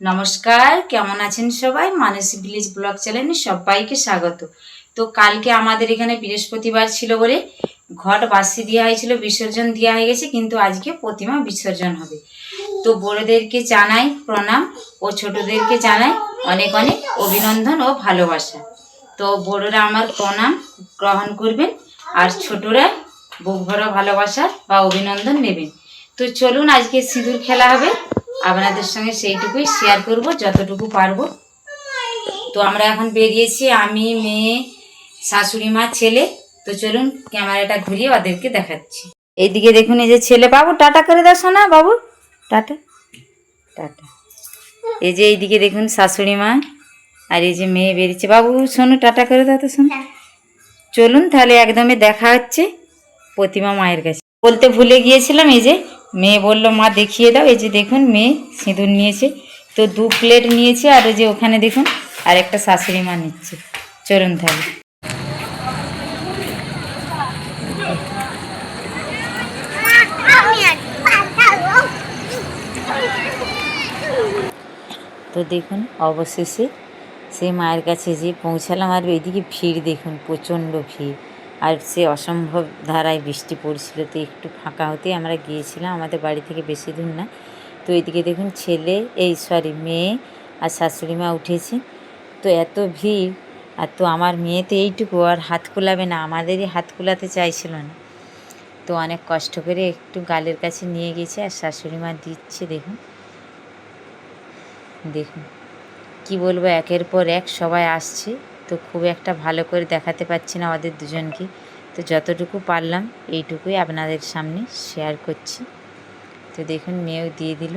নমস্কার, কেমন আছেন সবাই? মানসী ভিলেজ ব্লগ চ্যানেলে সবাইকে স্বাগত। তো কালকে আমাদের এখানে বৃহস্পতিবার ছিল বলে ঘট বাসি দেওয়া হয়েছিল, বিসর্জন দেওয়া হয়ে গেছে, কিন্তু আজকে প্রতিমা বিসর্জন হবে। তো বড়োদেরকে জানাই প্রণাম ও ছোটদেরকে জানাই অনেক অনেক অভিনন্দন ও ভালোবাসা। তো বড়োরা আমার প্রণাম গ্রহণ করবেন আর ছোটরা বুক ভরা ভালোবাসা বা অভিনন্দন নেবেন। তো চলুন আজকে সিঁদুর খেলা হবে। আপনাদের সঙ্গে সেইটুকুই শেয়ার করব, যতটুকু পারব। তো আমরা এখন বেরিয়েছি, আমি, মেয়ে, শাশুড়ি মা, ছেলে। তো চলুন ক্যামেরাটা ঘুরিয়ে ওদেরকে দেখাচ্ছি। এইদিকে দেখুন, এই যে ছেলে বাবু, টাটা করে দাও শোনা বাবু। টাটা। টাটা। এই যে এইদিকে দেখুন শাশুড়ি মা, আর এই যে মেয়ে বেরিয়েছে। বাবু শোনো টাটা করে দাও তো শোনো চলুন তাহলে একদমই দেখা হচ্ছে প্রতিমা মায়ের কাছে। বলতে ভুলে গিয়েছিলাম এই যে মেয়ে বলল, মা, দেখিয়ে দাও, এই যে দেখুন, মেয়ে সিঁদুর নিয়েছে। তো দু প্লেট নিয়েছে, আর ওই যে ওখানে দেখুন, আর একটা শাশুড়ি মা নিচ্ছে। চলুন তাহলে। তো দেখুন, অবশেষে সেই মায়ের কাছে যে পৌঁছালাম, আর এদিকে ভিড় দেখুন, প্রচণ্ড ভিড়। আর সে অসম্ভব ধারায় বৃষ্টি পড়ছিল, তো একটু ফাঁকা হতেই আমরা গিয়েছিলাম। আমাদের বাড়ি থেকে বেশি দূর না। তো এদিকে দেখুন ছেলে, এই সরি মেয়ে আর শাশুড়ি মা উঠেছে। তো এত ভিড়, আর তো আমার মেয়ে তো এইটুকু, আর হাত কুলাবে না। আমাদেরই হাত কুলাতে চাইছিল না। তো অনেক কষ্ট করে একটু গালের কাছে নিয়ে গেছে আর শাশুড়ি মা দিচ্ছে, দেখুন। দেখুন, কি বলব, একের পর এক সবাই আসছে। তো খুব একটা ভালো করে দেখাতে পাচ্ছি না আমাদের দুজনকে। তো যতটুকু পারলাম, এইটুকুই আপনাদের সামনে শেয়ার করছি। তো দেখুন, মেয়েও দিয়ে দিল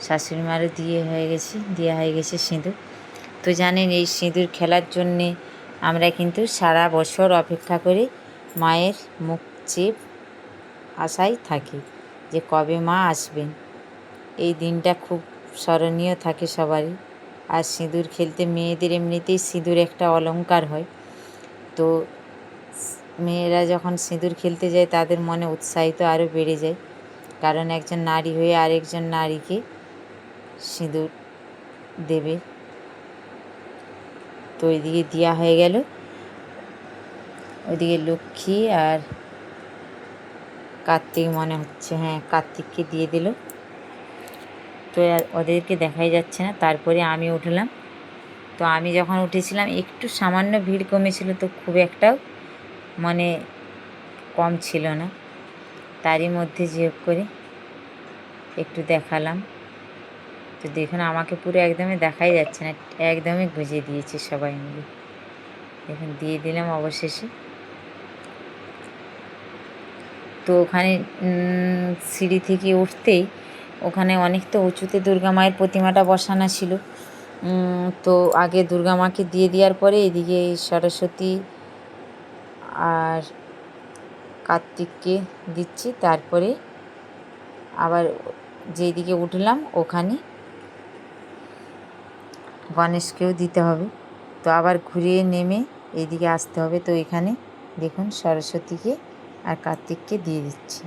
শাশুড়ি মারও দিয়ে হয়ে গেছে, দেওয়া হয়ে গেছে সিঁদুর। তো জানেন, এই সিঁদুর খেলার জন্যে আমরা কিন্তু সারা বছর অপেক্ষা করে মায়ের মুখ চেপ আশায় থাকি যে কবে মা আসবেন। এই দিনটা খুব স্মরণীয় থাকে সবারই। আর সিঁদুর খেলতে মেয়েদের এমনিতেই সিঁদুর একটা অলংকার হয়। তো মেয়েরা যখন সিঁদুর খেলতে যায়, তাদের মনে উৎসাহিত আরও বেড়ে যায়। কারণ একজন নারী হয়ে আরেকজন নারীকে সিঁদুর দেবে। তো ওইদিকে দেওয়া হয়ে গেল। ওইদিকে লক্ষ্মী আর কার্তিক মনে হচ্ছে হ্যাঁ কার্তিককে দিয়ে দিল। তো ওদেরকে দেখাই যাচ্ছে না। তারপরে আমি উঠলাম। তো আমি যখন উঠেছিলাম, একটু সামান্য ভিড় কমেছিল তো খুব একটাও মানে কম ছিল না। তারই মধ্যে যোগ করে একটু দেখালাম। তো দেখুন, আমাকে পুরো একদমই দেখাই যাচ্ছে না, একদমই গুজিয়ে দিয়েছে সবাই মিলে। দেখুন, দিয়ে দিলাম অবশেষে। তো ওখানে সিঁড়ি থেকে উঠতেই ওখানে অনেক তো উঁচুতে দুর্গা মায়ের প্রতিমাটা বসানো ছিল। তো আগে দুর্গা মাকে দিয়ে দেওয়ার পরে এদিকে সরস্বতী আর কার্তিককে দিচ্ছি, তারপরে আবার যেদিকে উঠলাম ওখানে গণেশকেও দিতে হবে। তো আবার ঘুরিয়ে নেমে এইদিকে আসতে হবে। তো এখানে দেখুন সরস্বতীকে আর কার্তিককে দিয়ে দিচ্ছি।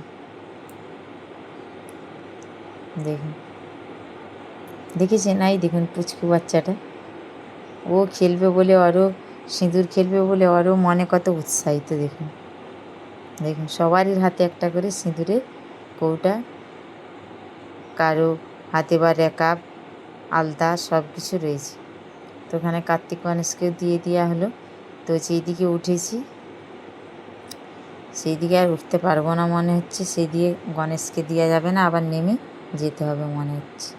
দেখুন। দেখেছেন? এই দেখুন পুচকু বাচ্চাটা। ও খেলবে বলে আরও সিঁদুর খেলবে বলে আরও মনে কত উৎসাহিত, দেখুন। দেখুন, সবারই হাতে একটা করে সিঁদুরে কৌটা। কারও হাতে বা রেকাব, আলতা সব কিছু রয়েছে। তো ওখানে কার্তিক গণেশকেও দিয়ে দেওয়া হলো। তো সেই দিকে উঠেছি সেই দিকে আর উঠতে পারব না মনে হচ্ছে। সেই দিয়ে গণেশকে দেওয়া যাবে না, আবার নেমে যেতে হবে মনে হচ্ছে।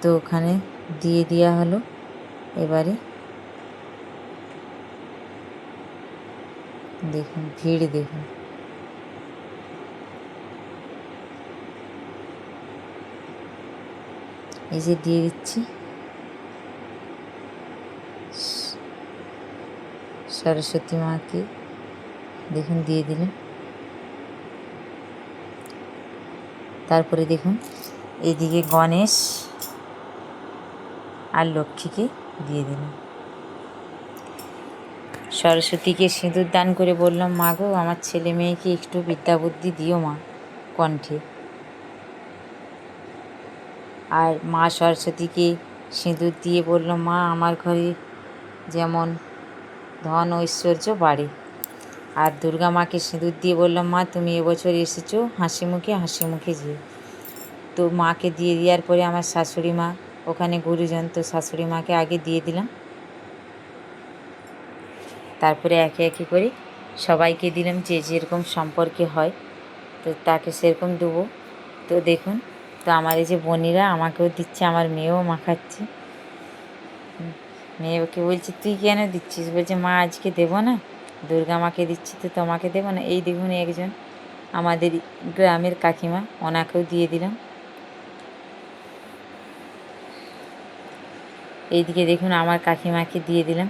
তো ওখানে দিয়ে দেওয়া হলো, এবারে দেখুন, ভিড় দেখুন। এই যে দিয়ে দিচ্ছি। সরস্বতী মাকে দেখুন, দিয়ে দিলেন। তারপরে দেখুন, এদিকে গণেশ আর লক্ষ্মীকে দিয়ে দিলাম সরস্বতীকে সিঁদুর দান করে বললাম, মা গো, আমার ছেলে মেয়েকে একটু বিদ্যা বুদ্ধি দিও মা কণ্ঠে। আর মা সরস্বতীকে সিঁদুর দিয়ে বলল, মা, আমার ঘরে যেমন ধন ঐশ্বর্য বাড়ে। আর দুর্গা মাকে সিঁদুর দিয়ে বললাম, মা, তুমি এবছর এসেছ, হাসি মুখে হাসি মুখে যেও। তো মাকে দিয়ে দেওয়ার পরে আমার শাশুড়ি মা, ওখানে গুরুজন, তো শাশুড়ি মাকে আগে দিয়ে দিলাম। তারপরে একে একে করে সবাইকে দিলাম যে যেরকম সম্পর্কে হয়, তো তাকে সেরকম দেবো। তো দেখুন, তো আমার এই যে বোনিরা আমাকেও দিচ্ছে, আমার মেয়েও মাখাচ্ছে মেয়েকে বলছে, তুই কেন দিচ্ছিস? বলছে, মা, আজকে দেবো না। দুর্গা মাকে দিচ্ছি তো তোমাকে দেবো না এই দেখুন একজন আমাদের গ্রামের কাকিমা, ওনাকেও দিয়ে দিলাম। এইদিকে দেখুন আমার কাকিমাকে দিয়ে দিলাম।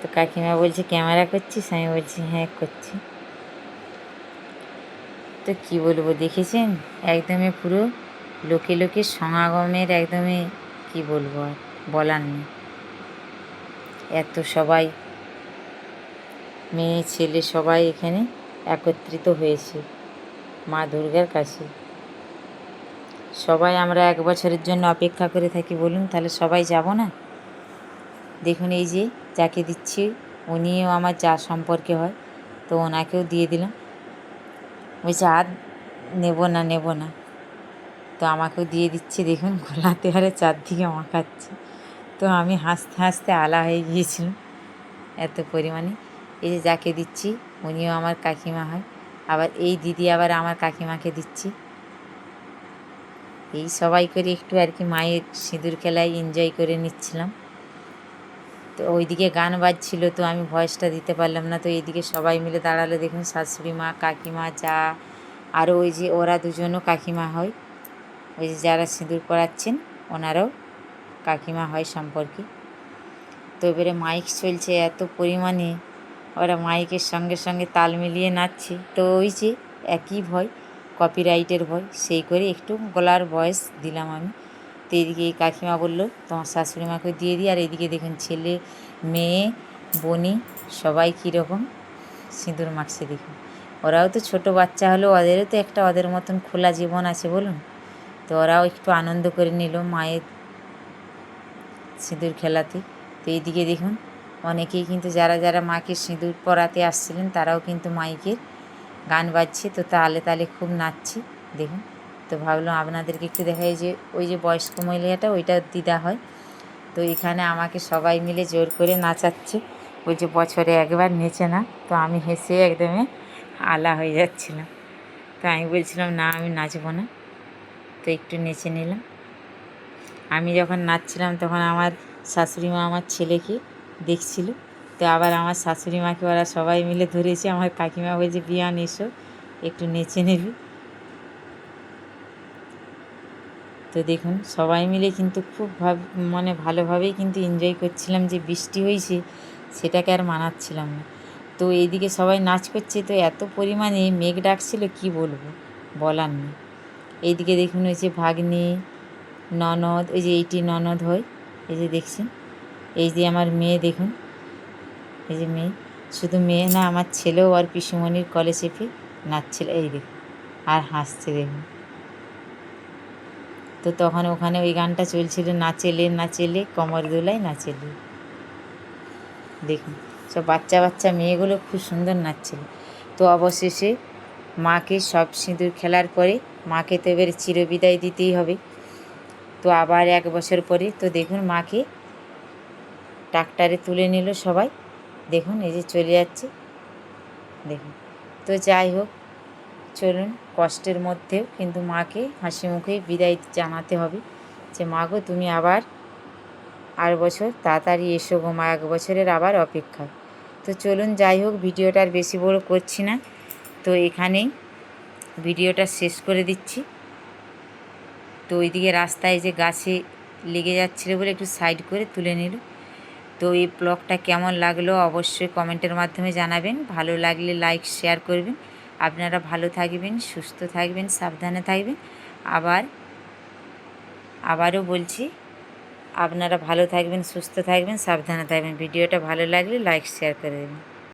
তো কাকিমা বলছে, ক্যামেরা করছিস? আমি বলছি হ্যাঁ করছি। তো কি বলব, দেখেছেন? একদমই পুরো লোকে লোকে সমাগমের একদমই কি বলব আর বলার নেই। এত সবাই মেয়ে, ছেলে সবাই এখানে একত্রিত হয়েছে মা দুর্গার কাছে। সবাই আমরা এক বছরের জন্য অপেক্ষা করে থাকি বলুন, তাহলে সবাই যাব না? দেখুন এই যে যাকে দিচ্ছি, উনিও আমার যা সম্পর্কে হয়, তো ওনাকেও দিয়ে দিলাম। বলছে, আর নেব না নেব না। তো আমাকেও দিয়ে দিচ্ছে, দেখুন, গোলাতে হারে চারদিকে মাখাচ্ছে। তো আমি হাসতে হাসতে আলা হয়ে গিয়েছিলাম এত পরিমাণে। এই যে যাকে দিচ্ছি, উনিও আমার কাকিমা হয়। আবার এই দিদি আবার আমার কাকিমাকে দিচ্ছি। এই সবাই করে একটু আর কি মায়ের সিঁদুর খেলায় এনজয় করে নিচ্ছিলাম। তো ওইদিকে গান বাজছিল তো আমি ভয়েসটা দিতে পারলাম না। তো এইদিকে সবাই মিলে দাঁড়ালে, দেখুন শাশুড়ি মা, কাকিমা যা। আরও ওই যে ওরা দুজনও কাকিমা হয়। ওই যে যারা সিঁদুর পরাচ্ছেন ওনারাও কাকিমা হয় সম্পর্কে। তো এবারে মাইক চলছে এত পরিমাণে। ওরা মাইকের সঙ্গে সঙ্গে তাল মিলিয়ে নাচছে। তো ওই যে একই ভয় কপিরাইটের ভয়, সেই করে একটু গলার ভয়েস দিলাম আমি। তো এদিকে কাকিমা বলল, তোমার শাশুড়ি মাকে দিয়ে দিই আর এদিকে দেখুন ছেলে, মেয়ে, বনি সবাই কীরকম সিঁদুর মাখছে দেখুন। ওরাও তো ছোট বাচ্চা হলেও ওদেরও তো একটা ওদের মতন খোলা জীবন আছে বলুন। তো ওরাও একটু আনন্দ করে নিল, মায়ের সিঁদুর খেলাতে। তো এইদিকে দেখুন, অনেকেই কিন্তু যারা যারা মাকে সিঁদুর পরাতে আসছিলেন, তারাও কিন্তু মাইকের গান বাজছে। তো তালে তালে খুব নাচছে, দেখুন। তো ভাবলাম আপনাদেরকে একটু দেখাই যে, ওই যে বয়স্ক মহিলাটা, ওইটা দিদা হয়। তো এখানে আমাকে সবাই মিলে জোর করে নাচাচ্ছে। ওই যে বছরে একবার নেচে না, তো আমি হেসে একদমই আলা হয়ে যাচ্ছিলাম। তো আমি বলছিলাম, না, আমি নাচবো না। তো একটু নেচে নিলাম। আমি যখন নাচছিলাম তখন আমার শাশুড়ি মা, আমার ছেলেকে দেখছিল? তো আবার আমার শাশুড়ি মাকে ওরা সবাই মিলে ধরেছে, আমার কাকিমা বলছে বিয়ান এসো একটু নেচে নেবি। তো দেখুন, সবাই মিলে কিন্তু খুব ভাব মানে ভালোভাবেই কিন্তু এনজয় করছিলাম যে বৃষ্টি হয়েছে সেটাকে আর মানাচ্ছিলাম না। তো এইদিকে সবাই নাচ করছে, তো এত পরিমাণে মেঘ ডাকছিল, কি বলব? বলার নেই। এইদিকে দেখুন যে ভাগ্নি ননদ, ওই যে এইটি ননদ হয়, এই যে দেখছেন? এই যে আমার মেয়ে দেখুন, এই যে মেয়ে, শুধু মেয়ে না, আমার ছেলেও আর পিসুমণির কলে চেপে নাচছিল, এই দেখুন, আর হাসছে দেখুন। তো তখন ওখানে ওই গানটা চলছিল, নাচেলে নাচেলে কমর দোলায় নাচেলে। দেখুন, সব বাচ্চা বাচ্চা মেয়েগুলো খুব সুন্দর নাচছিল। তো অবশেষে মাকে সব সিঁদুর খেলার পরে মাকে তো এবারে চিরবিদায় দিতেই হবে। তো আবার এক বছর পরে তো দেখুন মাকে ট্রাক্টারে তুলে নিল সবাই। দেখুন, এই যে চলে যাচ্ছে। দেখুন। তো যাই হোক, চলুন, কষ্টের মধ্যেও কিন্তু মাকে হাসি মুখে বিদায় জানাতে হবে যে, মা গো, তুমি আবার আর বছর তাড়াতাড়ি এসো গো মা, এক বছরের আবার অপেক্ষা তো চলুন, যাই হোক, ভিডিওটা আর বেশি বড় করছি না। তো এখানেই ভিডিওটা শেষ করে দিচ্ছি। তো ওইদিকে রাস্তায় যে গাছে লেগে যাচ্ছিল বলে একটু সাইড করে তুলে নিল। তো এই ব্লগটা কেমন লাগল অবশ্যই কমেন্টের মাধ্যমে জানাবেন। ভালো লাগলে লাইক শেয়ার করবেন। আপনারা ভালো থাকবেন, সুস্থ থাকবেন, সাবধানে থাকবেন। আবার, আবারও বলছি, আপনারা ভালো থাকবেন, সুস্থ থাকবেন, সাবধানে থাকবেন। ভিডিওটা ভালো লাগলে লাইক শেয়ার করে দেবেন।